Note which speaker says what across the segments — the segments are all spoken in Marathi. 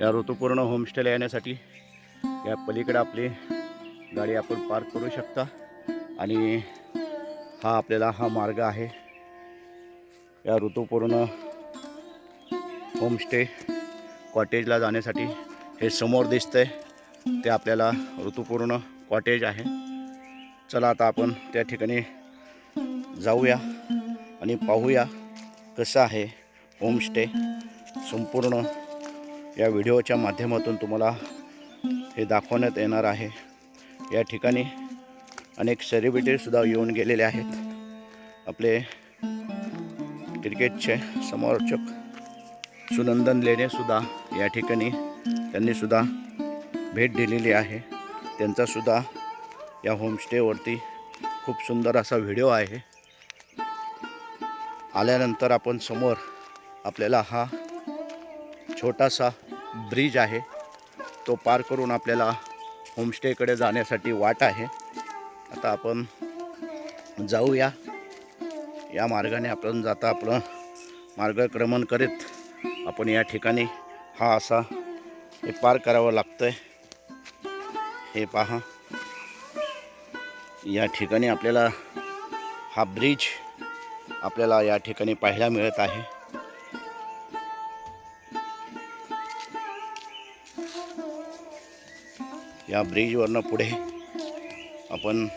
Speaker 1: या ऋतुपूर्ण होमस्टेला येण्यासाठी या पलीकडे आपली गाडी आपण पार्क करू शकता. आणि हा आपल्याला हा मार्ग आहे. या ऋतुपूर्ण होमस्टे कॉटेजला जाण्यासाठी हे समोर दिसतंय. ते आपल्याला ऋतुपूर्ण कॉटेज आहे. चला आता आपण त्या ठिकाणी जाऊया आणि पाहूया कसं आहे होमस्टे संपूर्ण या व्हिडिओच्या माध्यमातून तुम्हाला हे दाखवण्यात येणार आहे. या ठिकाणी अनेक सेलिब्रिटीसुद्धा येऊन गेलेले आहेत. आपले क्रिकेटचे समालोचक सुनंदन लेणेसुद्धा या ठिकाणी त्यांनीसुद्धा भेट दिलेली आहे. त्यांचासुद्धा या होमस्टेवरती खूप सुंदर असा व्हिडिओ आहे. आल्यानंतर आपण समोर आपल्याला हा छोटासा ब्रिज आहे. तो पार करून आपल्याला होमस्टेकडे जाण्यासाठी वाट आहे. आता आपण जाऊया. या मार्गाने आपण जाता आपलं मार्गक्रमण करीत आपण या ठिकाणी हा असा हे पार करावं लागतं आहे हे पहा. या ठिकाणी आपल्याला हा ब्रिज आपल्याला या ठिकाणी पाहायला मिळत आहे. या ब्रिजवरनं पुढे आपण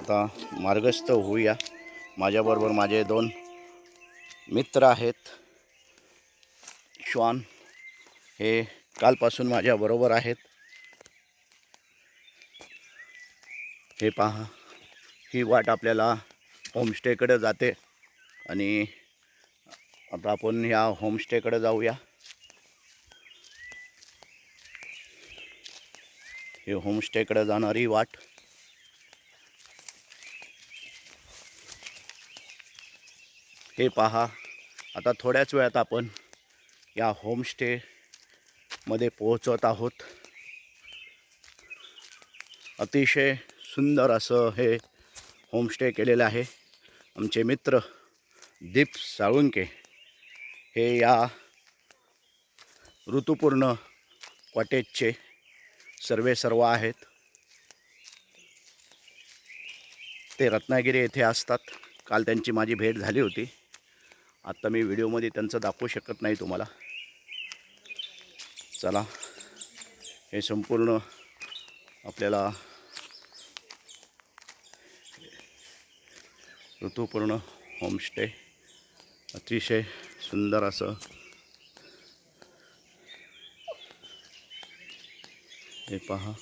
Speaker 1: आता मार्गस्थ होऊया. माझ्याबरोबर माझे दोन मित्र आहेत. श्वान हे कालपासून माझ्याबरोबर आहेत. हे पहा ही वाट आपल्याला होमस्टेकडे जाते. आणि आता आपण या होमस्टेकडे जाऊया. हे होमस्टेकडे जाणारी वाट. हे पहा आता थोड्याच वेळात आपण या होमस्टेमध्ये पोहोचत आहोत. अतिशय सुंदर असं हे होमस्टे केलेलं आहे. आमचे मित्र दीप साळुंके हे या ऋतुपूर्ण कॉटेजचे सर्वे सर्व आहेत. ते रत्नागिरी येथे असतात. काल त्यांची माझी भेट झाली होती. आत्ता मी व्हिडिओमध्ये त्यांचं दाखवू शकत नाही तुम्हाला. चला हे संपूर्ण आपल्याला ऋतुपूर्ण होमस्टे. अतिशय सुंदर असं हे पहा.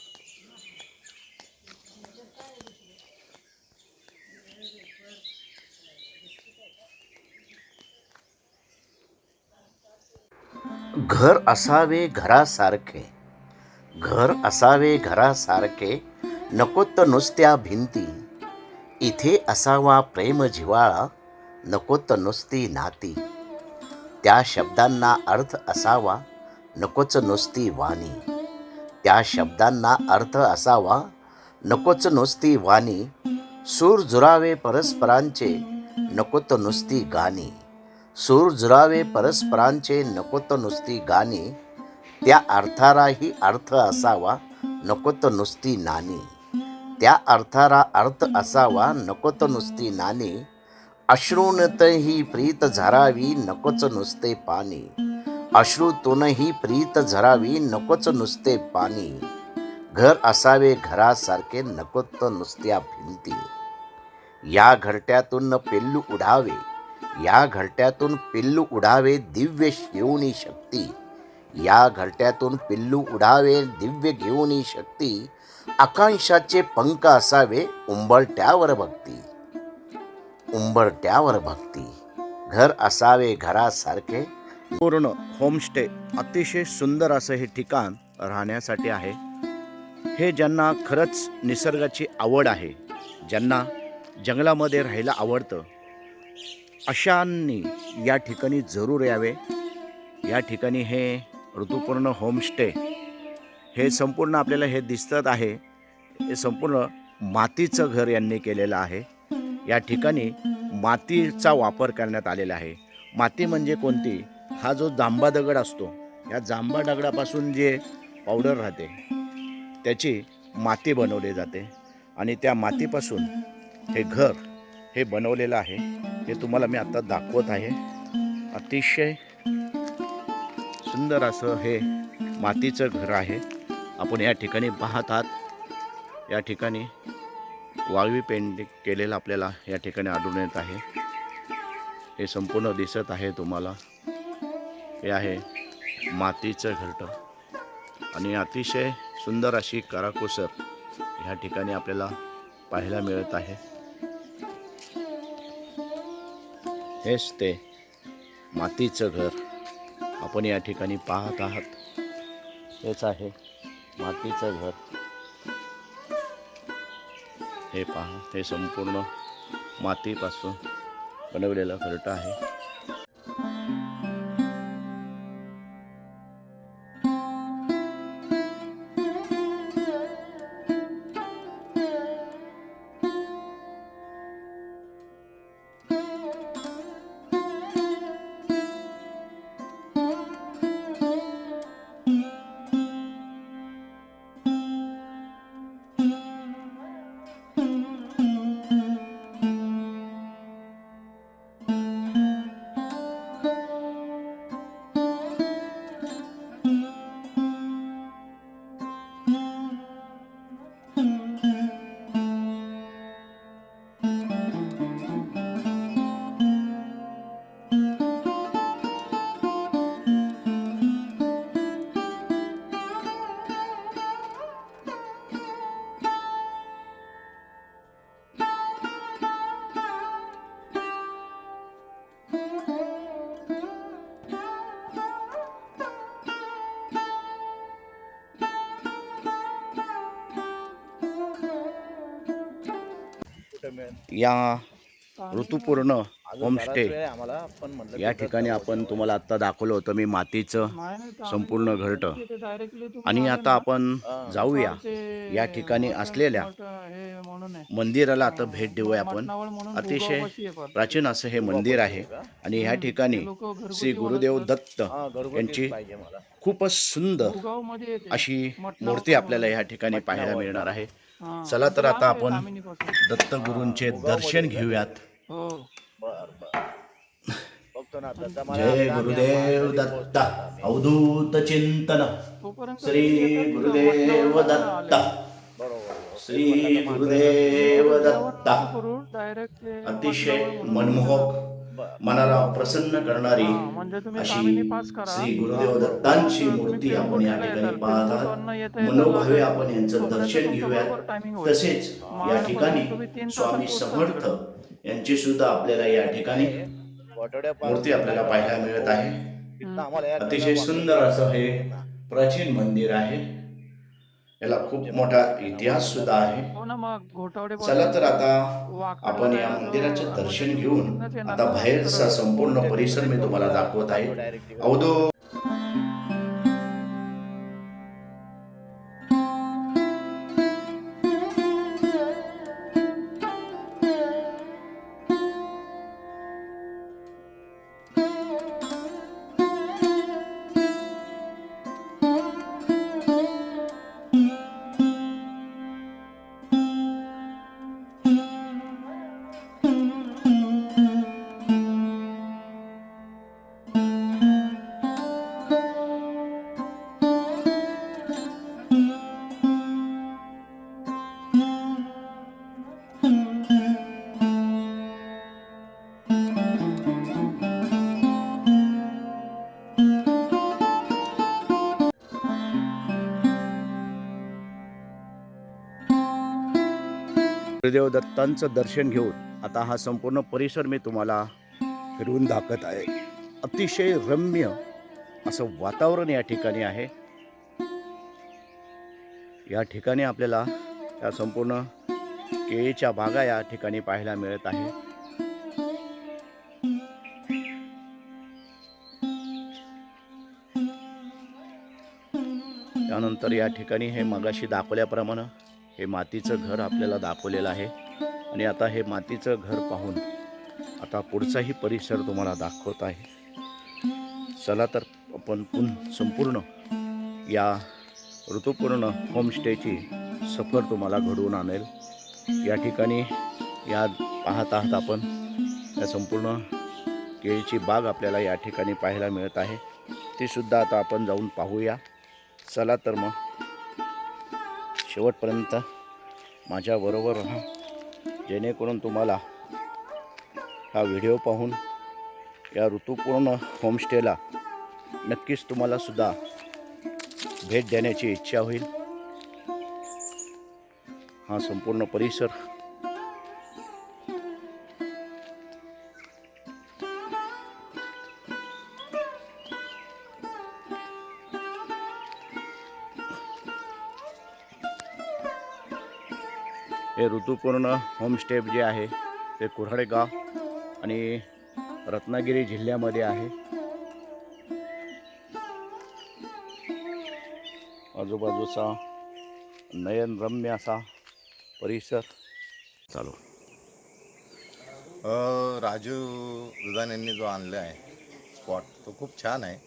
Speaker 1: घर असावे घरासारखे. घर असावे घरासारखे नकोत नुसत्या भिंती. इथे असावा प्रेम जिव्हाळा नकोत नुसती नाती. त्या शब्दांना अर्थ असावा नकोच नुसती वाणी. त्या शब्दांना अर्थ असावा. नकोच नुसती वाणी. सूर जुरावे परस्परांचे नकोत नुसती गाणी. सूर जुरावे परस्परांचे नकोत नुसती गाणी. त्या अर्थाराही अर्थ असावा नकोत नुसती नाणी. त्या अर्थारा अर्थ असावा नकोत नुसती नाणी. अश्रूनतही प्रीत झरावी नकोच नुसते पाणी. अश्रूतूनही प्रीत झरावी नकोच नुसते पाणी. घर असावे घरासारखे नकोत नुसत्या भिंती. या घरट्यातून पिल्लू उडावे या घरट्यातून पिल्लू उडावे दिव्य शिवणी शक्ती. या घरट्यातून पिल्लू उडावे दिव्य घेऊनी शक्ती. आकांक्षाचे पंख असावे उंबरट्यावर भक्ती. उंबरट्यावर भक्ती. घर असावे घरासारखे पूर्ण होमस्टे अतिशय सुंदर असं हे ठिकाण राहण्यासाठी आहे. हे ज्यांना खरंच निसर्गाची आवड आहे ज्यांना जंगलामध्ये राहायला आवडतं अशांनी या ठिकाणी जरूर यावे. या ठिकाणी हे ऋतुपूर्ण होमस्टे हे संपूर्ण आपल्याला हे दिसत आहे. हे संपूर्ण मातीचं घर यांनी केलेलं आहे. या ठिकाणी मातीचा वापर करण्यात आलेला आहे. माती म्हणजे कोणती? हा जो जांबा दगड असतो या जांबा दगडापासून जे पावडर राहते त्याची माती बनवली जाते. आणि त्या मातीपासून हे घर हे बनवलेलं आहे हे तुम्हाला मी आत्ता दाखवत आहे. अतिशय सुंदर असं हे मातीचं घर आहे. आपण या ठिकाणी पाहत आहात या ठिकाणी वाळवी पेंटिंग केलेलं आपल्याला या ठिकाणी आढळून येत आहे. हे संपूर्ण दिसत आहे तुम्हाला. हे आहे मातीचं घरटं. आणि अतिशय सुंदर अशी काराकोसर ह्या ठिकाणी आपल्याला पाहायला मिळत आहे. हेच ते मातीचं घर आपण या ठिकाणी पाहत आहात. हेच आहे मातीचं घर. हे पहा हे संपूर्ण मातीपासून बनवलेलं घरटं आहे. या ऋतुपूर्ण होमस्टे या ठिकाणी आपण तुम्हाला आता दाखवलं होतं मी मातीचं संपूर्ण घरटं. आणि आता आपण जाऊया या ठिकाणी असलेल्या मंदिराला आता भेट देऊया आपण. अतिशय प्राचीन असं हे मंदिर आहे आणि ह्या ठिकाणी श्री गुरुदेव दत्त यांची खूपच सुंदर अशी मूर्ती आपल्याला या ठिकाणी पाहायला मिळणार आहे. चला तर आता आपण दत्त गुरूंचे दर्शन घेऊयात.
Speaker 2: हो.
Speaker 1: जय गुरुदेव दत्त. अवधूत चिंतन. श्री गुरुदेव दत्त. श्री गुरुदेव दत्त. अतिशय मनमोहक. मनाला प्रसन्न करणारी
Speaker 2: म्हणजे
Speaker 1: अशी श्री गुरुदेव दत्तांची मूर्ती आपण या ठिकाणी पाहत आहात. मनोभावे आपण यांचं दर्शन घेऊयात. तसेच या ठिकाणी स्वामी समर्थ यांची सुद्धा आपल्याला या ठिकाणी मूर्ती आपल्याला पाहायला मिळत आहे. अतिशय सुंदर असं हे. प्राचीन मंदिर आहे. याला खूप मोठा इतिहास सुद्धा आहे.
Speaker 2: हो
Speaker 1: चला तर आता आपण या मंदिराचे दर्शन घेऊन आता बाहेरचा संपूर्ण परिसर मी तुम्हाला दाखवत आहे. अवधो गुरुदेव दत्तांचं दर्शन घेऊन आता हा संपूर्ण परिसर मी तुम्हाला फिरवून दाखवत आहे. अतिशय रम्य असं वातावरण या ठिकाणी आहे. या ठिकाणी आपल्याला या संपूर्ण केळीच्या बागा या ठिकाणी पाहायला मिळत आहे. त्यानंतर या ठिकाणी हे मगाशी दाखवल्याप्रमाणे हे मातीचं घर आपल्याला दाखवलेलं आहे. आणि आता हे मातीचं घर पाहून आता पुढचाही परिसर तुम्हाला दाखवत आहे. चला तर आपण पुन संपूर्ण या ऋतुपूर्ण होमस्टेची सफर तुम्हाला घडवून आणेल. या ठिकाणी या पाहत आहात आपण या संपूर्ण केळीची बाग आपल्याला या ठिकाणी पाहायला मिळत आहे. ती सुद्धा आता आपण जाऊन पाहूया. चला तर मग शेवटपर्यंत माझ्याबरोबर राहा. जेणेकरून तुम्हाला हा व्हिडिओ पाहून या ऋतुपूर्ण होमस्टेला नक्कीच तुम्हाला सुद्धा भेट देण्याची इच्छा होईल. हा संपूर्ण परिसर हे ऋतुपूर्ण होमस्टेप जे आहे ते कुऱ्हाडेगाव आणि रत्नागिरी जिल्ह्यामध्ये आहे. आजूबाजूचा नयनरम्य असा परिसर चालू.
Speaker 3: राजू दुधान यांनी जो आणला आहे स्पॉट तो खूप छान आहे.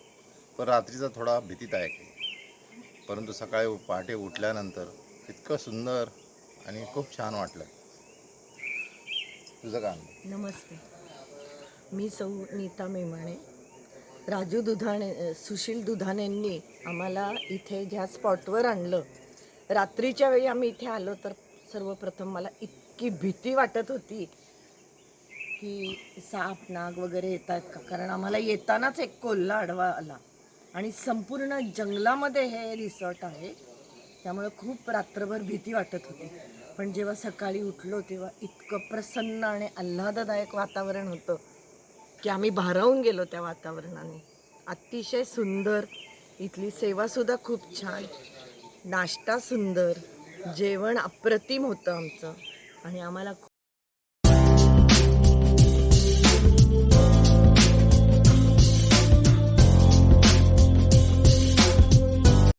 Speaker 3: पण रात्रीचा थोडा भीतीदायक आहे. परंतु सकाळी पहाटे उठल्यानंतर इतकं सुंदर आणि खूप छान वाटलं. तुझं काम
Speaker 4: नमस्ते. मी सौ नीता मेमाणे राजू दुधाणे सुशील दुधाणेंनी आम्हाला इथे ज्या स्पॉटवर आणलं. रात्रीच्या वेळी आम्ही इथे आलो तर सर्वप्रथम मला इतकी भीती वाटत होती की साप नाग वगैरे येतात का? कारण आम्हाला येतानाच एक कोल्हा आडवा आला. आणि संपूर्ण जंगलामध्ये हे रिसॉर्ट आहे. त्यामुळे खूप रात्रभर भीती वाटत होती. आपण जेव्हा सकाळी उठलो तेव्हा इतकं प्रसन्न आणि आल्हाददायक वातावरण होतं की आम्ही भारावून गेलो त्या वातावरणाने. अतिशय सुंदर. इथली सेवासुद्धा खूप छान. नाश्ता सुंदर. जेवण अप्रतिम होतं आमचं. आणि आम्हाला